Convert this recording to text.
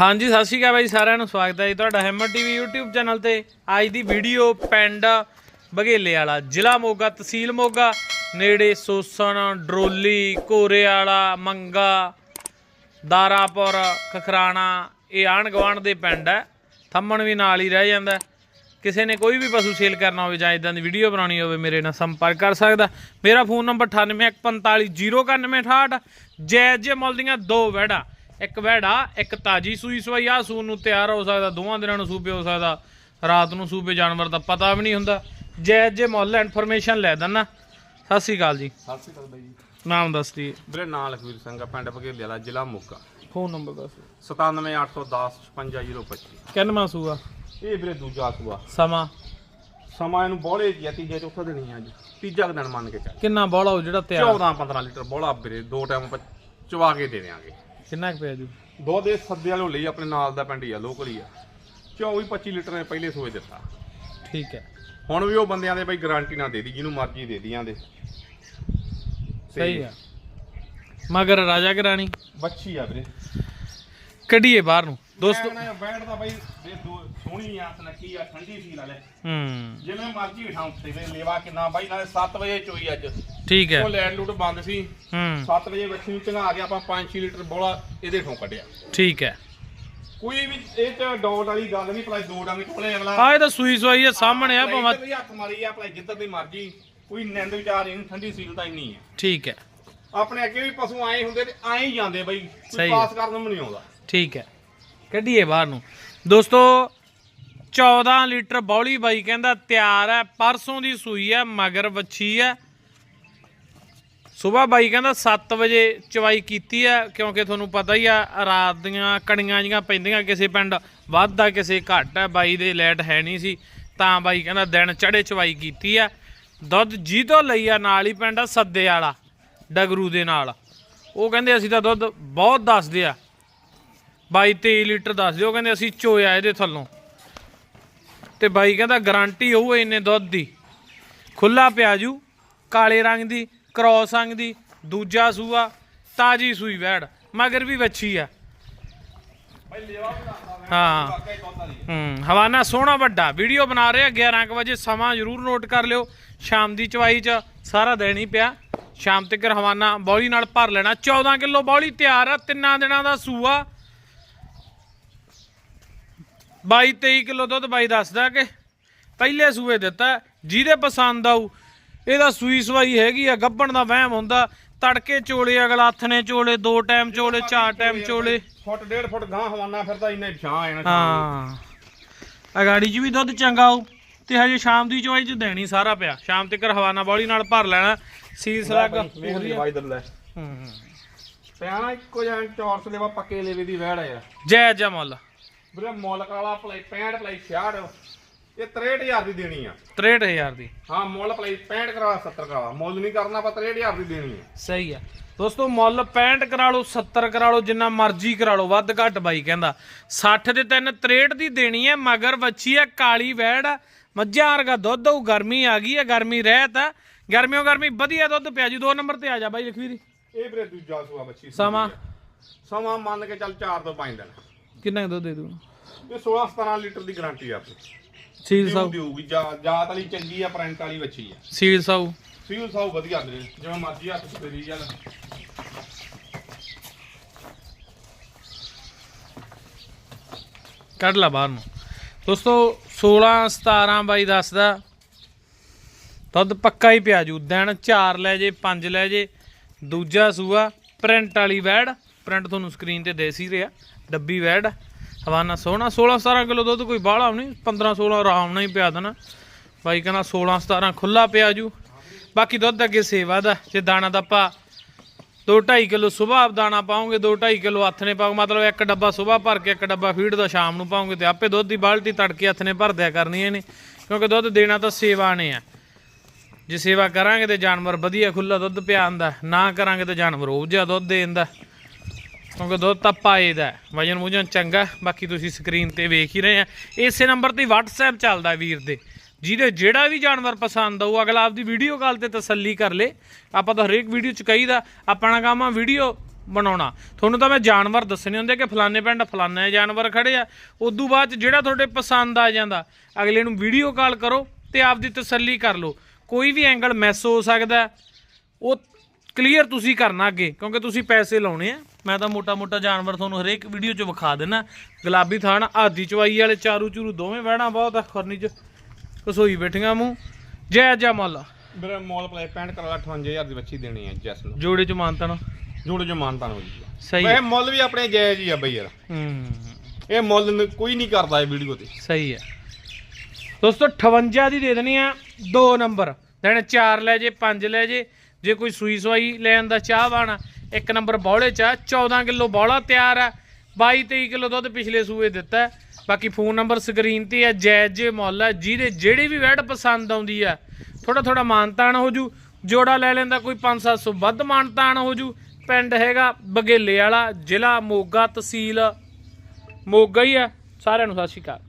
ਹਾਂਜੀ, ਸਤਿ ਸ਼੍ਰੀ ਅਕਾਲ ਬਾਈ ਸਾਰਿਆਂ ਨੂੰ, ਸਵਾਗਤ ਹੈ ਜੀ ਤੁਹਾਡਾ ਹੈਮਰ ਟੀਵੀ YouTube ਚੈਨਲ ਤੇ। ਅੱਜ ਦੀ ਵੀਡੀਓ ਪਿੰਡ ਬਘੇਲੇ ਵਾਲਾ, ਜ਼ਿਲ੍ਹਾ ਮੋਗਾ, ਤਹਿਸੀਲ ਮੋਗਾ, ਨੇੜੇ ਸੋਸਣ, ਡਰੋਲੀ ਕੋਰੇ ਵਾਲਾ ਮੰਗਾ, ਦਾਰਾਪੁਰ, ਖਖਰਾਣਾ, ਇਹ ਆਣ ਗਵਾਂਡ ਦੇ ਪਿੰਡ ਹੈ। ਥੰਮਣ ਵੀ ਨਾਲ ਹੀ ਰਹਿ ਜਾਂਦਾ ਕਿਸੇ ਨੇ ਕੋਈ ਵੀ ਪਸ਼ੂ ਸੇਲ ਕਰਨਾ ਹੋਵੇ ਜਾਂ ਇਦਾਂ ਦੀ ਵੀਡੀਓ ਬਣਾਉਣੀ ਹੋਵੇ, ਮੇਰੇ ਨਾਲ ਸੰਪਰਕ ਕਰ ਸਕਦਾ ਮੇਰਾ ਫੋਨ ਨੰਬਰ 9815409868 ਜੈ ਜੈ ਮੁੱਲ ਦੋ ਵੈੜਾ ਇੱਕ ਵੈੜਾ ਇੱਕ ਤਾਜੀ ਸੂਈ ਸਵਾਈ ਆ ਸੂਨ ਨੂੰ ਤਿਆਰ ਹੋ ਸਕਦਾ ਦੋਵਾਂ ਦਿਨਾਂ ਨੂੰ ਸੂਪੇ ਹੋ ਸਕਦਾ ਰਾਤ ਨੂੰ ਸੂਪੇ ਜਾਨਵਰ ਦਾ ਪਤਾ ਵੀ ਨਹੀਂ ਹੁੰਦਾ। ਜੈ ਜੈ ਮੁੱਲ ਇਨਫੋਰਮੇਸ਼ਨ ਲੈ ਦਿੰਨਾ। ਸਤਿ ਸ਼੍ਰੀ ਅਕਾਲ ਜੀ। ਸਤਿ ਸ਼੍ਰੀ ਅਕਾਲ ਬਾਈ ਜੀ। ਨਾਮ ਦੱਸ ਦੀ ਵੀਰੇ ਨਾਂ ਲਖਵੀਰ ਸਿੰਘ ਆ ਪਿੰਡ ਭਗੇਲੇ ਵਾਲਾ ਜ਼ਿਲ੍ਹਾ ਮੋਗਾ। ਫੋਨ ਨੰਬਰ ਦੱਸ 97810 55025 ਕਿੰਨਵਾਂ ਸੂਆ? ਇਹ ਵੀਰੇ ਦੂਜਾ ਸੂਆ। ਸਮਾਂ? ਸਮਾਂ ਇਹਨੂੰ ਬੋਲੇ ਜਾਂ ਤੀਜੇ ਚੌਥਾ ਦਿਨ ਹੀ ਆ ਅੱਜ। ਤੀਜਾ ਦਿਨ ਮੰਨ ਕੇ ਚੱਲ। ਕਿੰਨਾ ਬੋਲਾ ਹੋ ਜਿਹੜਾ ਤਿਆਰ? 14 15 ਲੀਟਰ ਬੋਲਾ ਵੀਰੇ ਦੋ ਟਾਈਮ ਚਵਾ ਕੇ ਦੇ ਦਿਆਂਗੇ। ਕਿੰਨਾ ਕੁ ਪਿਆ ਜੂ? ਦੋ ਦੇ ਸੱਦੇ ਵਾਲੋਂ ਲਈ ਆਪਣੇ ਨਾਲ ਦਾ ਪਿੰਡ ਹੀ ਆ ਲੋਕਲ ਹੀ ਆ। 24 25 ਲੀਟਰ ਨੇ ਪਹਿਲੇ ਸੂਏ ਦਿੱਤਾ। ਠੀਕ ਹੈ। ਹੁਣ ਵੀ ਉਹ ਬੰਦਿਆਂ ਦੇ ਬਈ ਗਾਰੰਟੀ ਨਾ ਦੇ ਦੀ ਜਿਹਨੂੰ ਮਰਜ਼ੀ ਦੇ ਦੀਆਂ ਦੇ ਸਹੀ ਆ। ਮਗਰ ਰਾਜਾ ਗਰਾਣੀ ਬੱਚੀ ਆ ਵੀਰੇ। ਕੱਢੀਏ ਬਾਹਰ ਨੂੰ। ਦੋਸਤੋ ਦੋਸਤੋ ਬੈਠਦਾ ਬਾਈ ਦੇ ਦੋ ਸੋਹਣੀ ਆ ਸਨੱਕੀ ਆ ਠੰਡੀ ਸੀ ਨਾਲੇ ਹੂੰ। ਜਿਵੇਂ ਮਰਜ਼ੀ ਉਠਾਂ ਉੱਤੇ ਵੇ ਲੇਵਾ ਕਿੰਨਾ ਬਾਈ ਨਾਲੇ 7 ਵਜੇ ਚੋਈ ਅੱਜ। ਠੀਕ ਹੈ। ਉਹ ਲੈਂਡ ਲੂਟ ਬੰਦ ਸੀ। ਹੂੰ। 7 ਵਜੇ ਬੱਚੀ ਨੂੰ ਚੰਗਾ ਗਿਆ ਆਪਾਂ 5-6 ਲੀਟਰ ਬੋਲਾ ਇਹਦੇ ਠੋਂ ਕੱਢਿਆ। ਠੀਕ ਹੈ। ਕੋਈ ਵੀ ਇਹ ਚ ਡੌਟ ਵਾਲੀ ਗੱਲ ਨਹੀਂ ਭਲਾ ਦੋ ਡੰਗ ਟੋਲੇ ਅਗਲਾ। ਆ ਇਹ ਤਾਂ ਸੂਈ ਸਵਾਈ ਆ ਸਾਹਮਣੇ ਆ ਭਾਵੇਂ ਇੱਧਰ ਵੀ ਹੱਥ ਮਾਰੀ ਆ ਭਲਾ ਜਿੱਧਰ ਦੀ ਮਰਜ਼ੀ। ਕੋਈ ਨਿੰਦ ਵਿਚਾਰ ਨਹੀਂ ਠੰਡੀ ਸੀਲ ਤਾਂ ਇੰਨੀ ਹੈ। ਠੀਕ ਹੈ। ਆਪਣੇ ਅੱਗੇ ਵੀ ਪਸ਼ੂ ਆਏ ਹੁੰਦੇ ਤੇ ਆਏ ਹੀ ਜਾਂਦੇ ਬਾਈ ਸਹੀ ਕੋਈ ਹੈ। ਪਾਸ ਕਰਨ ਨੂੰ ਨਹੀਂ ਆਉਂਦਾ। ਠੀਕ ਹੈ। ਕੱਢੀਏ ਬਾਹਰ ਨੂੰ। ਦੋਸਤੋ 14 ਲੀਟਰ ਬੌਲੀ ਬਾਈ ਕਹਿੰਦਾ ਤਿਆਰ ਹੈ, ਪਰਸੋਂ ਦੀ ਸੂਈ ਹੈ, ਮਗਰ ਵੱਛੀ ਹੈ। ਸਵੇਰ ਬਾਈ ਕਹਿੰਦਾ 7 ਵਜੇ ਚਵਾਈ ਕੀਤੀ ਹੈ, ਕਿਉਂਕਿ ਤੁਹਾਨੂੰ ਪਤਾ ਹੀ ਆ, ਰਾਤ ਦੀਆਂ ਕਣੀਆਂ ਜੀਆਂ ਪੈਂਦੀਆਂ ਕਿਸੇ ਪਿੰਡ ਵੱਧਦਾ ਕਿਸੇ ਘੱਟ ਹੈ, ਬਾਈ ਦੇ ਲੈਟ ਹੈ ਨਹੀਂ ਸੀ, ਤਾਂ ਬਾਈ ਕਹਿੰਦਾ ਦਿਨ ਚੜੇ ਚਵਾਈ ਕੀਤੀ ਆ ਦੁੱਧ ਜੀ ਤੋਂ ਲਈ ਆ, ਨਾਲ ਹੀ ਪਿੰਡ ਆ ਸੱਦੇ ਵਾਲਾ, ਡਗਰੂ ਦੇ ਨਾਲ। ਉਹ ਕਹਿੰਦੇ ਅਸੀਂ ਤਾਂ ਦੁੱਧ ਬਹੁਤ ਦੱਸਦੇ ਆ। ਬਾਈ 23 ਲੀਟਰ ਦੱਸ ਦਿਓ ਕਹਿੰਦੇ ਅਸੀਂ ਚੋਇਆ ਇਹਦੇ ਥੱਲੋਂ। ਤੇ ਬਾਈ ਕਹਿੰਦਾ ਗਾਰੰਟੀ ਹੋਊ ਇੰਨੇ ਦੁੱਧ ਦੀ। ਖੁੱਲਾ ਪਿਆਜੂ ਕਾਲੇ ਰੰਗ ਦੀ ਕ੍ਰੋਸ ਰੰਗ ਦੀ, ਦੂਜਾ ਸੂਆ, ਤਾਜੀ ਸੂਈ ਵੈੜ, ਮਗਰ ਵੀ ਵੱਛੀ ਆ। ਹਾਂ। ਹੂੰ ਹਵਾਨਾ ਸੋਹਣਾ ਵੱਡਾ। ਵੀਡੀਓ ਬਣਾ ਰਹੇ ਆ 11 ਕੁ ਵਜੇ ਸਮਾਂ ਜ਼ਰੂਰ ਨੋਟ ਕਰ ਲਿਓ। ਸ਼ਾਮ ਦੀ ਚਵਾਈ ਚ ਸਾਰਾ ਦਿਨ ਹੀ ਪਿਆ। ਸ਼ਾਮ ਤੱਕ ਹਵਾਨਾ ਬੌਲੀ ਨਾਲ ਭਰ ਲੈਣਾ। 14 ਕਿਲੋ ਬੌਲੀ ਤਿਆਰ ਆ, ਤਿੰਨਾਂ ਦਿਨਾਂ ਦਾ ਸੂਆ। 22 23 ਕਿਲੋ ਦੁੱਧ ਬਾਈ ਦੱਸਦਾ ਕਿ ਪਹਿਲੇ ਸੂਏ ਦਿੱਤਾ ਜਿਹਦੇ ਪਸੰਦ ਆਊ ਇਹਦਾ ਸੂਈ ਸਵਾਈ ਹੈਗੀ ਆ ਗੱਬਣ ਦਾ ਵਹਿਮ ਹੁੰਦਾ ਤੜਕੇ ਚੋਲੇ ਅਗਲਾ ਨੇ ਚੋਲੇ ਦੋ ਟਾਈਮ ਚੋਲੇ ਚਾਰ ਟਾਈਮ ਚੋਲੇ। ਫੁੱਟ ਡੇਢ ਫੁੱਟ ਗਾਂ ਹਵਾਨਾ ਫਿਰਦਾ ਇੰਨੇ ਛਾਂ ਆਣਾ ਹਾਂ। ਅਗਾੜੀ 'ਚ ਵੀ ਦੁੱਧ ਚੰਗਾ ਆਊ ਤੇ ਹਜੇ ਸ਼ਾਮ ਦੀ ਚੋਈ 'ਚ ਦੇਣੀ ਸਾਰਾ ਪਿਆ। ਸ਼ਾਮ ਤੱਕ ਹਵਾਨਾ ਬੌਲੀ ਨਾਲ ਭਰ ਲੈਣਾ ਸੀਸ ਲੱਗ ਵੇਖ ਬਾਈ ਦਰ ਲੈ ਹੂੰ। ਪਿਆਣਾ ਇੱਕੋ ਜਿਹਾ ਚੌਰਸ ਲੈਵਾ ਪੱਕੇ ਲੈਵੇ ਦੀ ਵਹਿੜ ਆ ਯਾਰ। ਜੈ ਜੈ ਮੁੱਲ। ਵੀਰੇ ਮੁੱਲ ਕਾਲਾ ਪਲਾਈ 65 ਪਲਾਈ 66 ਇਹ 63000 ਦੀ ਦੇਣੀ ਆ। 63000 ਦੀ। ਹਾਂ ਮੁੱਲ ਪਲਾਈ 65 ਕਰਾ 70 ਕਰਾ ਮੁੱਲ ਨਹੀਂ ਕਰਨਾ ਆਪਾਂ 63000 ਦੀ ਦੇਣੀ ਆ। ਸਹੀ ਆ। ਦੋਸਤੋ ਮੁੱਲ 65 ਕਰਾ ਲਓ 70 ਕਰਾ ਲਓ ਜਿੰਨਾ ਮਰਜ਼ੀ ਕਰਾ ਲਓ ਵੱਧ ਘੱਟ ਬਾਈ ਕਹਿੰਦਾ। 60 ਦੇ ਤਿੰਨ 63 ਦੀ ਦੇਣੀ ਹੈ ਮਗਰ ਵੱਛੀ ਹੈ ਕਾਲੀ ਵੈੜ ਆ, ਮੱਝਾਂ ਵਰਗਾ ਦੁੱਧ ਉਹ ਗਰਮੀ ਆ ਗਈ ਹੈ ਗਰਮੀ ਰਹਿਤ ਆ। ਗਰਮੀਓ ਗਰਮੀ ਵਧੀਆ ਦੁੱਧ ਪਿਆ ਜੀ ਦੋ ਨੰਬਰ ਤੇ ਆ ਜਾ ਬਾਈ ਲਖਵੀਰ। ਇਹ ਵੀਰੇ ਦੂਜਾ ਸੂਆ ਬੱਚੀ ਸਮਾਂ। ਸਮਾਂ ਮੰਨ ਕੇ ਚੱਲ 4 ਤੋਂ 5 ਦਿਨ। ਕਿੰਨਾ ਕੁ ਦੁੱਧ ਦੇ ਦੂੰ ਇਹ 16 17 ਲੀਟਰ ਦੀ ਗਾਰੰਟੀ ਆ ਆਪਣੀ। ਸੀਲ ਸਾਊ। ਦਿਊਗੀ ਜਾਤ ਵਾਲੀ ਚੰਗੀ ਆ ਪ੍ਰਿੰਟ ਵਾਲੀ ਬੱਚੀ ਆ। ਸੀਲ ਸਾਊ। ਸੀਲ ਸਾਊ ਵਧੀਆ ਵੀਰੇ ਜਿਵੇਂ ਮਰਜ਼ੀ ਹੱਥ ਤੇ ਫੇਰੀ ਚੱਲ ਕੱਢ ਲਾ ਬਾਹਰ ਨੂੰ। ਦੋਸਤੋ 16 17 ਬਾਈ ਦੱਸਦਾ ਦੁੱਧ ਪੱਕਾ ਹੀ ਪਿਆ ਜੂ। ਦਿਨ 4 ਲੈ ਜੇ 5 ਲੈ ਜੇ ਦੂਜਾ ਸੂਆ ਪ੍ਰਿੰਟ ਵਾਲੀ ਵੈੜ। ਪ੍ਰਿੰਟ ਤੁਹਾਨੂੰ ਸਕਰੀਨ ਤੇ ਦੇ ਸੀ ਰਿਹਾ। ਡੱਬੀ ਵੈੜ, ਹਵਾਨਾ ਸੋਹਣਾ 16 17 ਕਿਲੋ ਦੁੱਧ ਕੋਈ ਬਾਹਲਾ ਨਹੀਂ 15 16 ਆਰਾਮ ਨਾਲ ਹੀ ਪਿਆ ਦੇਣਾ। ਬਾਈ ਕਹਿੰਦਾ 16 17 ਖੁੱਲਾ ਪਿਆ ਜੂ। ਬਾਕੀ ਦੁੱਧ ਅੱਗੇ ਸੇਵਾ ਦਾ, ਜੇ ਦਾਣਾ ਦਾ ਆਪਾਂ ਦੋ 2.5 ਕਿਲੋ ਸਵੇਰ ਦਾਣਾ ਪਾਉਂਗੇ, ਦੋ 2.5 ਕਿਲੋ ਹੱਥ ਨੇ ਪਾਓ ਮਤਲਬ ਇੱਕ ਡੱਬਾ ਸਵੇਰ ਭਰ ਕੇ, ਇੱਕ ਡੱਬਾ ਫੀਡ ਦਾ ਸ਼ਾਮ ਨੂੰ ਪਾਉਂਗੇ ਤੇ ਆਪੇ ਦੁੱਧ ਦੀ ਬਾਲਟੀ ਤੜਕੇ ਹੱਥ ਨੇ ਭਰ ਦਿਆ ਕਰਨੀ ਇਹਨੇ ਕਿਉਂਕਿ ਦੁੱਧ ਦੇਣਾ ਤਾਂ ਸੇਵਾ ਨੇ ਆ। ਜੇ ਸੇਵਾ ਕਰਾਂਗੇ ਤੇ ਜਾਨਵਰ ਵਧੀਆ ਖੁੱਲਾ ਦੁੱਧ ਪਿਆ ਆਂਦਾ ਨਾ ਕਰਾਂਗੇ ਤੇ ਜਾਨਵਰ ਉਹ ਜਿਹਾ ਦੁੱਧ ਦੇ ਦਿੰਦਾ। ਕਿਉਂਕਿ ਦੁੱਧ ਤਾਂ ਪਾਏਦਾ ਵਜਨ ਵੁਜਨ ਚੰਗਾ ਬਾਕੀ ਤੁਸੀਂ ਸਕਰੀਨ ਤੇ ਵੇਖ ਹੀ ਰਹੇ ਆ। ਇਸੇ ਨੰਬਰ ਤੇ WhatsApp ਚੱਲਦਾ ਵੀਰ ਦੇ। ਜਿਹਦੇ ਜਿਹੜਾ ਵੀ ਜਾਨਵਰ ਪਸੰਦ ਆਊ, ਅਗਲਾ ਆਪਦੀ ਵੀਡੀਓ ਕਾਲ ਤੇ ਤਸੱਲੀ ਕਰ ਲੇ। ਆਪਾਂ ਤਾਂ ਹਰੇਕ ਵੀਡੀਓ ਚ ਕਹੀਦਾ, ਆਪਣਾ ਕੰਮ ਆ ਵੀਡੀਓ ਬਣਾਉਣਾ। ਤੁਹਾਨੂੰ ਤਾਂ ਮੈਂ ਜਾਨਵਰ ਦੱਸਣੇ ਹੁੰਦੇ ਕਿ ਫਲਾਣੇ ਪਿੰਡ ਫਲਾਣੇ ਜਾਨਵਰ ਖੜੇ ਆ। ਉਦੋਂ ਬਾਅਦ 'ਚ ਜਿਹੜਾ ਤੁਹਾਡੇ ਪਸੰਦ ਆ ਜਾਂਦਾ, ਅਗਲੇ ਨੂੰ ਵੀਡੀਓ ਕਾਲ ਕਰੋ ਤੇ ਆਪਦੀ ਤਸੱਲੀ ਕਰ ਲਓ। ਕੋਈ ਵੀ ਐਂਗਲ ਮਿਸ ਹੋ ਸਕਦਾ, ਉਹ ਕਲੀਅਰ ਤੁਸੀਂ ਕਰਨਾ ਅੱਗੇ ਕਿਉਂਕਿ ਤੁਸੀਂ ਪੈਸੇ ਲਾਉਣੇ ਆ। ਮੈਂ ਤਾਂ ਮੋਟਾ ਮੋਟਾ ਜਾਨਵਰ ਤੁਹਾਨੂੰ ਹਰੇਕ ਵੀਡੀਓ 'ਚ ਵਿਖਾ ਦੇਣਾ ਗੁਲਾਬੀ ਥਾਣ ਆਦੀ ਚਵਾਈ ਵਾਲੇ ਚਾਰੂ ਚੂਰੂ ਦੋਵੇਂ ਵਹਿਣਾ ਬਹੁਤ ਆ ਖਰਨੀ 'ਚ। ਕਸੋਈ ਬੈਠੀਆਂ ਮੂੰਹ। ਜੈ ਜੈ ਮੁੱਲ। ਮੇਰੇ ਮੋਲ ਪਲੇ 65 ਕਰ 58000 ਦੀ ਬੱਚੀ ਦੇਣੀ ਹੈ ਜੈਸ ਨੂੰ। ਜੋੜੇ 'ਚ ਮਾਨਤਨ। ਜੋੜੇ ਜੋ ਮਾਨਤਾ ਹੋ ਜੀ ਸਹੀ ਵੈਸੇ ਮੁੱਲ ਵੀ ਆਪਣੇ ਜਾਇਜ਼ ਹੀ ਆ ਬਈ ਯਾਰ। ਹੂੰ। ਇਹ ਮੁੱਲ ਕੋਈ ਨਹੀਂ ਕਰਦਾ ਇਹ ਵੀਡੀਓ ਤੇ। ਸਹੀ ਹੈ। ਦੋਸਤੋ 58 ਦੀ ਦੇ ਦੇਣੀ ਆ ਦੋ ਨੰਬਰ। ਦੇਣ 4 ਲੈ ਜੇ 5 ਲੈ ਜੇ। ਜੇ ਕੋਈ ਸੂਈ ਸਵਾਈ ਲੈਣ ਦਾ ਚਾਹ ਬਾਣਾ ਇੱਕ ਨੰਬਰ ਬੌਲੇ ਚ ਆ, 14 ਕਿਲੋ ਬੌਲਾ ਤਿਆਰ ਆ 22 23 ਕਿਲੋ ਦੁੱਧ ਪਿਛਲੇ ਸੂਏ ਦਿੱਤਾ ਬਾਕੀ ਫੋਨ ਨੰਬਰ ਸਕਰੀਨ ਤੇ ਆ ਜਾਇਜ਼ ਜੇ ਮੁੱਲ ਜਿਹਦੇ ਜਿਹੜੀ ਵੀ ਵੈਡ ਪਸੰਦ ਆਉਂਦੀ ਆ ਥੋੜਾ ਥੋੜਾ ਮਾਨਤਾਨ ਹੋ ਜੂ। ਜੋੜਾ ਲੈ ਲੈਂਦਾ ਕੋਈ 5-700 ਵੱਧ ਮਾਨਤਾਨ ਹੋ ਜੂ। ਪਿੰਡ ਹੈਗਾ ਬਗੇਲੇ ਵਾਲਾ ਜ਼ਿਲ੍ਹਾ ਮੋਗਾ ਤਹਿਸੀਲ। ਮੋਗਾ ਹੀ ਆ ਸਾਰਿਆਂ ਨੂੰ ਸਤਿ ਸ਼੍ਰੀ ਅਕਾਲ।